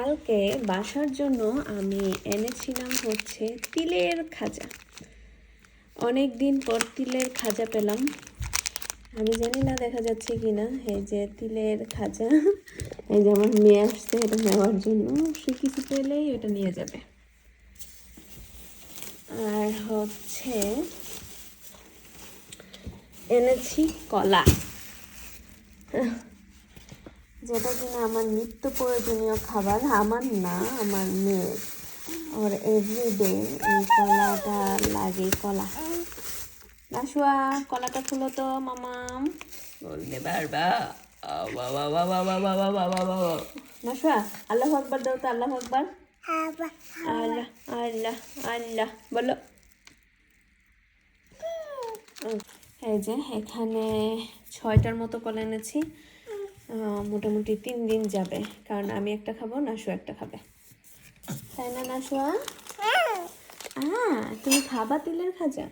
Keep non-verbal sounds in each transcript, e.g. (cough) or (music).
কালকে বাসার জন্য আমি এনেছিলাম হচ্ছে তিলের খাজা। অনেক দিন পর তিলের খাজা পেলাম। আমি জানি না দেখা যাচ্ছে কি না এই যে তিলের খাজা, এই যে আমার মেয়ে আসছে এটা নেওয়ার জন্য, সে কিছু পেলেই এটা নিয়ে যাবে। আর হচ্ছে এনেছি কলা। যেটা কিনা আমার নিত্য প্রয়োজনীয় খাবার আমার না আমার মেয়ের। ওর এভরিডে এই কলাটা লাগে কলা। নাশুয়া কলাটা খুলো তো মামাম। বললে বারবা। নাশুয়া আল্লাহ আকবার দাও তো আল্লাহ আকবার। আল্লাহ আল্লাহ আল্লাহ বলো। এই যে এখানে ছয়টার মতো কলা এনেছি। মোটামুটি তিন দিন যাবে। কারণ আমি একটা খাব নাশু একটা খাবে। তাই না নাশুয়া আহ তুমি খাবা তিলের খাজা?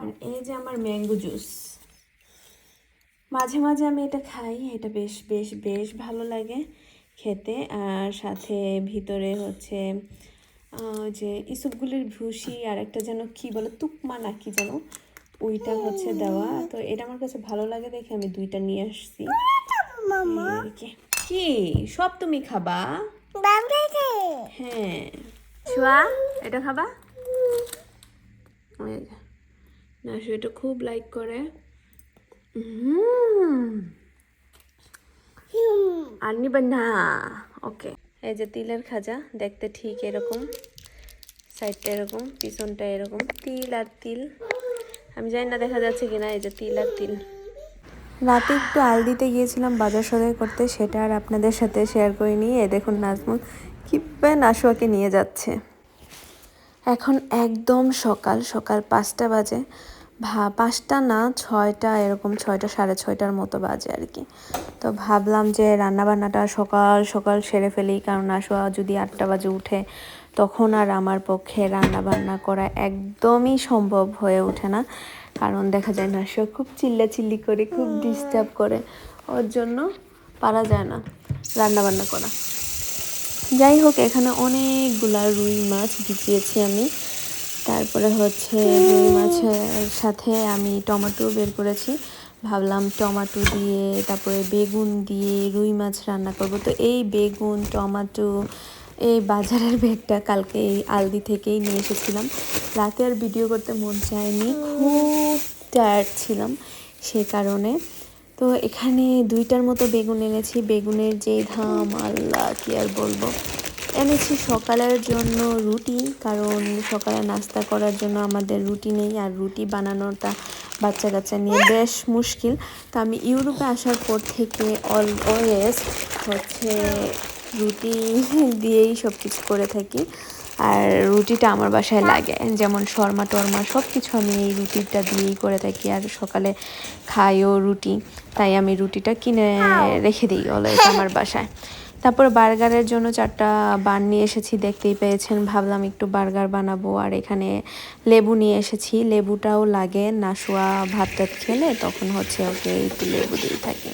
আর এই যে আমার ম্যাঙ্গো জুস। মাঝে মাঝে আমি এটা খাই এটা বেশ বেশ বেশ ভালো লাগে খেতে। আর সাথে ভিতরে হচ্ছে যে ইসবগুলির ভুসি আর একটা যেন কি বলে তুকমা না কি যেন ওইটা হচ্ছে দেওয়া। তো এটা আমার কাছে ভালো লাগে দেখে আমি দুইটা নিয়ে আসছি। এই আর কি। সব তুমি খাবা? হ্যাঁ। ছুয়া এটা খাবা? না এটা খুব লাইক করে। হুম। আর নিবেন না। ওকে। এই যে তিলের খাজা দেখতে ঠিক এরকম। সাইডটা এরকম পিছনটা এরকম। তিল আর তিল। আমি জানি না দেখা যাচ্ছে কিনা এই যে তিল আর তিল। রাতে একটু আল দিতে গিয়েছিলাম বাজার সদাই করতে, সেটা আর আপনাদের সাথে শেয়ার করে নিয়ে দেখুন নাজমুল কিপে নাশুয়াকে নিয়ে যাচ্ছে। এখন একদম সকাল সকাল পাঁচটা বাজে, ভা, পাঁচটা না, ছয়টা, এরকম ছয়টা, সাড়ে ছয়টার মতো বাজে আর কি। তো ভাবলাম যে রান্নাবান্নাটা সকাল সকাল সেরে ফেলি, কারণ আশোয়া যদি আটটা বাজে উঠে, তখন আর আমার পক্ষে রান্নাবান্না করা একদমই সম্ভব হয়ে ওঠে না। কারণ দেখা যায় না আশোয়া খুব চিল্লা চিল্লি করে, খুব ডিস্টার্ব করে। ওর জন্য পারা যায় না রান্নাবান্না করা। যাই হোক, এখানে অনেকগুলা রুই মাছ ভিজিয়েছি আমি। তারপরে হচ্ছে রুই মাছের সাথে আমি টমেটো বের করেছি। ভাবলাম টমেটো দিয়ে, তারপরে বেগুন দিয়ে রুই মাছ রান্না করব। তো এই বেগুন, টমেটো এই বাজারের ব্যাগটা কালকে এই আলদি থেকেই নিয়ে এসেছিলাম। রাতে আর ভিডিও করতে মন চায়নি, খুব টায়ার্ড ছিলাম সে কারণে। তো এখানে দুইটার মতো বেগুন এনেছি, বেগুনের যে ধাম, আল্লাহ কি আর বলব। এনেছি সকালের জন্য রুটি, কারণ সকালে নাস্তা করার জন্য আমাদের রুটি নেই, আর রুটি বানানোটা বাচ্চা কাচ্চা নিয়ে বেশ মুশকিল। তো আমি ইউরোপে আসার পর থেকে অল অলওয়েজ হচ্ছে রুটি (laughs) দিয়েই সব কিছু করে থাকি। আর রুটিটা আমার বাসায় লাগে। যেমন শর্মা টর্মা সব কিছু আমি এই রুটিটা দিয়েই করে থাকি। আর সকালে খাইও রুটি। তাই আমি রুটিটা কিনে রেখে দিই অলওয়েজ (laughs) আমার বাসায়। তারপর বার্গারের জন্য চারটা বান নিয়ে এসেছি দেখতেই পেয়েছেন। ভাবলাম একটু বার্গার বানাবো। আর এখানে লেবু নিয়ে এসেছি। লেবুটাও লাগে। নাশুয়া ভাত টাত খেলে তখন হচ্ছে ওকে একটু লেবু দিয়ে থাকি।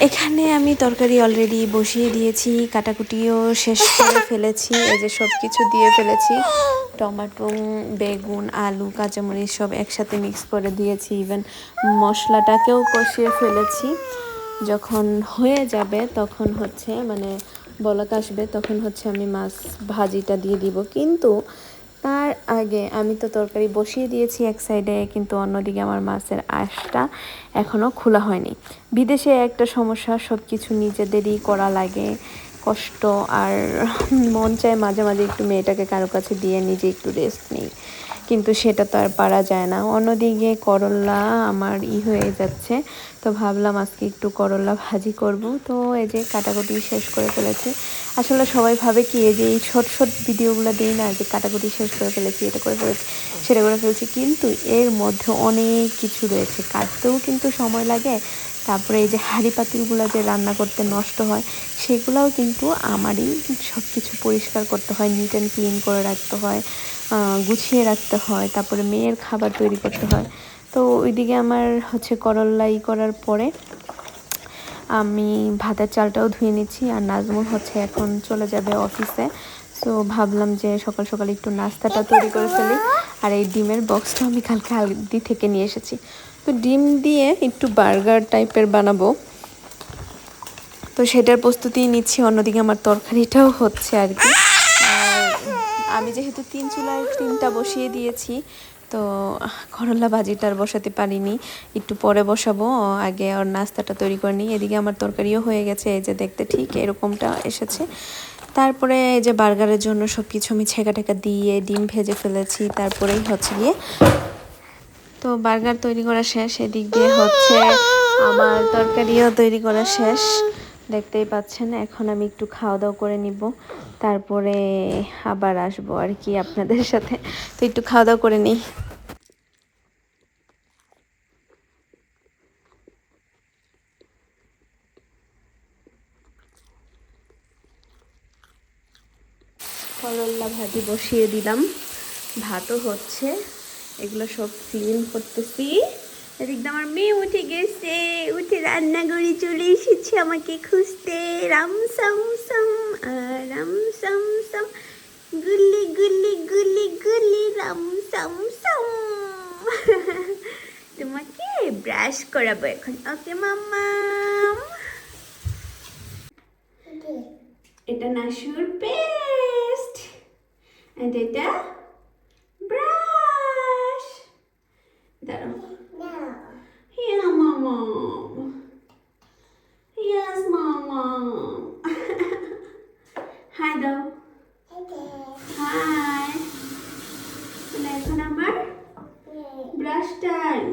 এখানে আমি তরকারি অলরেডি বসিয়ে দিয়েছি কাটাকুটিও শেষ করে (laughs) ফেলেছি এই যে সব কিছু দিয়ে ফেলেছি। টমেটো বেগুন আলু কাঁচামরিচ সব একসাথে মিক্স করে দিয়েছি ইভেন মশলাটাকেও কষিয়ে ফেলেছি। যখন হয়ে যাবে তখন হচ্ছে মানে বলক আসবে তখন হচ্ছে আমি মাছ ভাজিটা দিয়ে দিব। কিন্তু তার আগে আমি তো তরকারি বসিয়ে দিয়েছি এক সাইডে, কিন্তু অন্যদিকে আমার মাছের আঁশটা এখনও খোলা হয়নি। বিদেশে একটা সমস্যা সব কিছু নিজেদেরই করা লাগে, কষ্ট, আর মন চায় মাঝে মাঝে একটু মেয়েটাকে কারও কাছে দিয়ে নিজে একটু রেস্ট নিই। কিন্তু সেটা তো আর পারা যায় না। অন্যদিকে করল্লা আমার ই হয়ে যাচ্ছে। তো ভাবলাম আজকে একটু করল্লা ভাজি করব। তো এই যে কাটাকুটি শেষ করে ফেলেছি। আসলে সবাই ভাবে কি, এই যে এই ছোট ছোট ভিডিওগুলো দিই না, যে কাটাকুটি শেষ করে ফেলেছি, এটা করে ফেলেছি, সেটা করে ফেলেছি, কিন্তু এর মধ্যে অনেক কিছু রয়েছে। কাটতেও কিন্তু সময় লাগে। তারপরে এই যে হাঁড়ি পাতিলগুলো যে রান্না করতে নষ্ট হয়, সেগুলোও কিন্তু আমারই সব কিছু পরিষ্কার করতে হয় নিট অ্যান্ড ক্লিন করে রাখতে হয়। গুছিয়ে রাখতে হয়, তারপরে মেয়ের খাবার তৈরি করতে হয়। তো ওইদিকে আমার হচ্ছে করল্লাই করার পরে আমি ভাতের চালটাও ধুয়ে নিচ্ছি আর নাজমুল হচ্ছে এখন চলে যাবে অফিসে। সো ভাবলাম যে সকাল সকাল একটু নাস্তাটা তৈরি করে ফেলি আর এই ডিমের বক্সটা আমি কালকে আলদি থেকে নিয়ে এসেছি। তো ডিম দিয়ে একটু বার্গার টাইপের বানাবো। তো সেটার প্রস্তুতি নিচ্ছি, অন্যদিকে আমার তরকারিটাও হচ্ছে আর কি। আমি যেহেতু তিন চুলায় তিনটা বসিয়ে দিয়েছি, তো করলা ভাজিটা আর বসাতে পারিনি। একটু পরে বসাবো, আগে ওর নাস্তাটা তৈরি করে নিই। এদিকে আমার তরকারিও হয়ে গেছে, এই যে দেখতে ঠিক এরকমটা এসেছে। তারপরে এই যে বার্গারের জন্য সব কিছু আমি ছেঁকা টেকা দিয়ে ডিম ভেজে ফেলেছি, তারপরেই হচ্ছে গিয়ে তো বার্গার তৈরি করা শেষ, এদিক দিয়ে হচ্ছে আমার তরকারিও তৈরি করা শেষ। দেখতেই পাচ্ছেন, এখন আমি একটু খাওয়া দাওয়া করে নিব। তারপরে আবার আসব আর কি আপনাদের সাথে। তো একটু খাওয়া দাওয়া করে নিই। করল্লা ভাজি বসিয়ে দিলাম। ভাতও হচ্ছে। এগুলো সব ক্লিন করতেছি। এদিক আমার মেয়ে উঠে গেছে উঠে রান্না করে চলে এসেছে আমাকে খুঁজতে। রাম সাম সাম রাম সাম সাম গুল্লি গুল্লি গুল্লি গুল্লি রাম সাম সাম। (laughs) তোমাকে ব্রাশ করাবো এখন। ওকে মাম্মা। এটা নাসুর পেস্ট আর এটা এখন আমার? ব্রাশ টাইম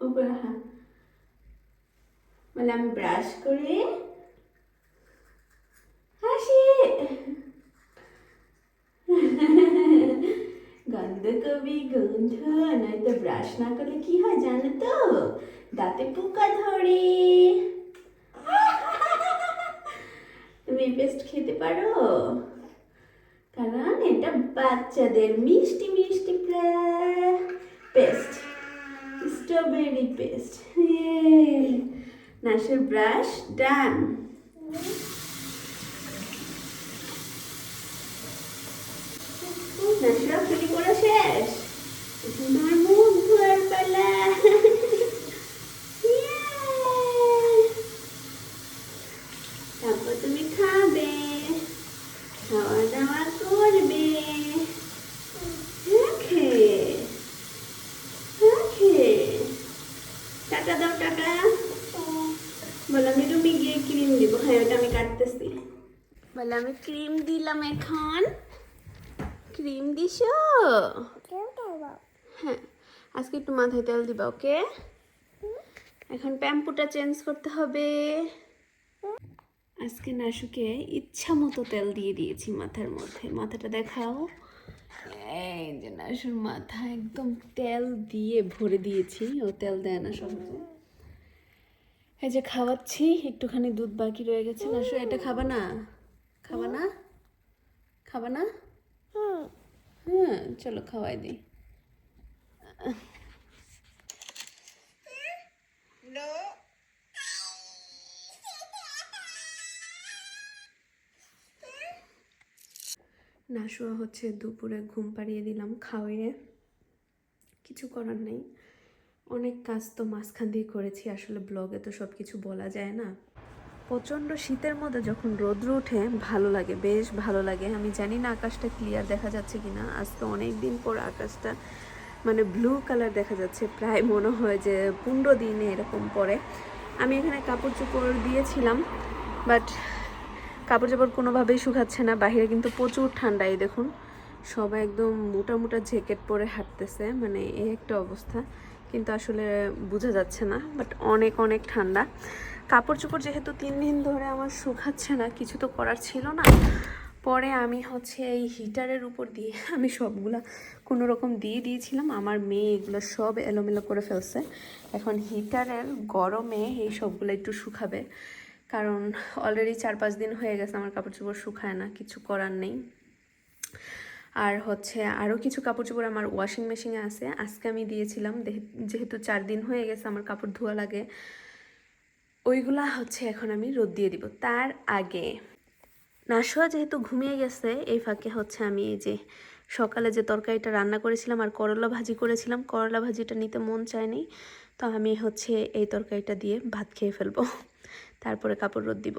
উপরে আমি ব্রাশ করে। হাসি। গন্ধ কবি, গন্ধ, নয়তো ব্রাশ না করলে কি হয় জানো তো? দাঁতে পোকা ধরে। তুমি পেস্ট খেতে পারো। কারণ এটা বাচ্চাদের মিষ্টি মিষ্টি পেস্ট স্ট্রবেরি পেস্ট নাশের ব্রাশ ডান নাসরা খুলি করা শেষ এখন তোমার মুখ ধোয়ার পালা Yay! তারপর তুমি খাবে খাওয়া দাওয়া করবে ওকে ওকে টাকা দাও টাকা বলে আমি রুমে গিয়ে ক্রিম দিব হ্যাঁ ওটা আমি কাটতেছি। বলে, আমি ক্রিম দিলাম এখন। ক্রিম দিছ? হ্যাঁ আজকে একটু মাথায় তেল দিবা, ওকে? এখন প্যাম্পুটা চেঞ্জ করতে হবে। আজকে নাশুকে ইচ্ছা মতো তেল দিয়ে দিয়েছি মাথার মধ্যে। মাথাটা দেখাও। এই যে নাশুর মাথা একদম তেল দিয়ে ভরে দিয়েছি। ও তেল দেয় না সহজে। এই যে খাওয়াচ্ছি একটুখানি দুধ বাকি রয়ে গেছে। না এটা খাবা না? খাবা না? খাবা না? হ্যাঁ চলো খাওয়াই দিই। নাশুয়া হচ্ছে দুপুরে ঘুম পাড়িয়ে দিলাম খাওয়িয়ে কিছু করার নেই। অনেক কাজ তো মাঝখান দিয়ে করেছি, আসলে ব্লগে তো সব কিছু বলা যায় না। প্রচণ্ড শীতের মধ্যে যখন রোদ্র ওঠে, ভালো লাগে, বেশ ভালো লাগে। আমি জানি না আকাশটা ক্লিয়ার দেখা যাচ্ছে কি না আজকে অনেক দিন পর আকাশটা মানে ব্লু কালার দেখা যাচ্ছে। প্রায় মনে হয় যে পনেরো দিনে এরকম পরে আমি এখানে কাপড় চোপড় দিয়েছিলাম বাট কাপড় চোপড় কোনোভাবেই শুকাচ্ছে না। বাইরে কিন্তু প্রচুর ঠান্ডা, এই দেখুন। সবাই একদম মোটা মোটা জ্যাকেট পরে হাঁটতেছে মানে এই একটা অবস্থা। কিন্তু আসলে বোঝা যাচ্ছে না বাট অনেক অনেক ঠান্ডা। কাপড় চোপড় যেহেতু তিন দিন ধরে আমার শুকাচ্ছে না, কিছু তো করার ছিল না। পরে আমি হচ্ছে এই হিটারের উপর দিয়ে (laughs) আমি সবগুলা কোনো রকম দিয়ে দিয়েছিলাম। আমার মেয়ে এগুলো সব এলোমেলো করে ফেলছে। এখন হিটারের গরমে এই সবগুলো একটু শুকাবে। কারণ অলরেডি চার পাঁচ দিন হয়ে গেছে, আমার কাপড় চোপড় শুকায় না, কিছু করার নেই। আর হচ্ছে আরও কিছু কাপড় চোপড় আমার ওয়াশিং মেশিনে আছে। আজকে আমি দিয়েছিলাম যেহেতু চার দিন হয়ে গেছে আমার কাপড় ধোয়া লাগে, ওইগুলা হচ্ছে এখন আমি রোদ দিয়ে দিব। তার আগে নাশোয়া যেহেতু ঘুমিয়ে গেছে, এই ফাঁকে হচ্ছে আমি এই যে সকালে যে তরকারিটা রান্না করেছিলাম আর করলা ভাজি করেছিলাম, করলা ভাজিটা নিতে মন চায়নি তো আমি হচ্ছে এই তরকারিটা দিয়ে ভাত খেয়ে ফেলব। তারপরে কাপড় রোদ দিব।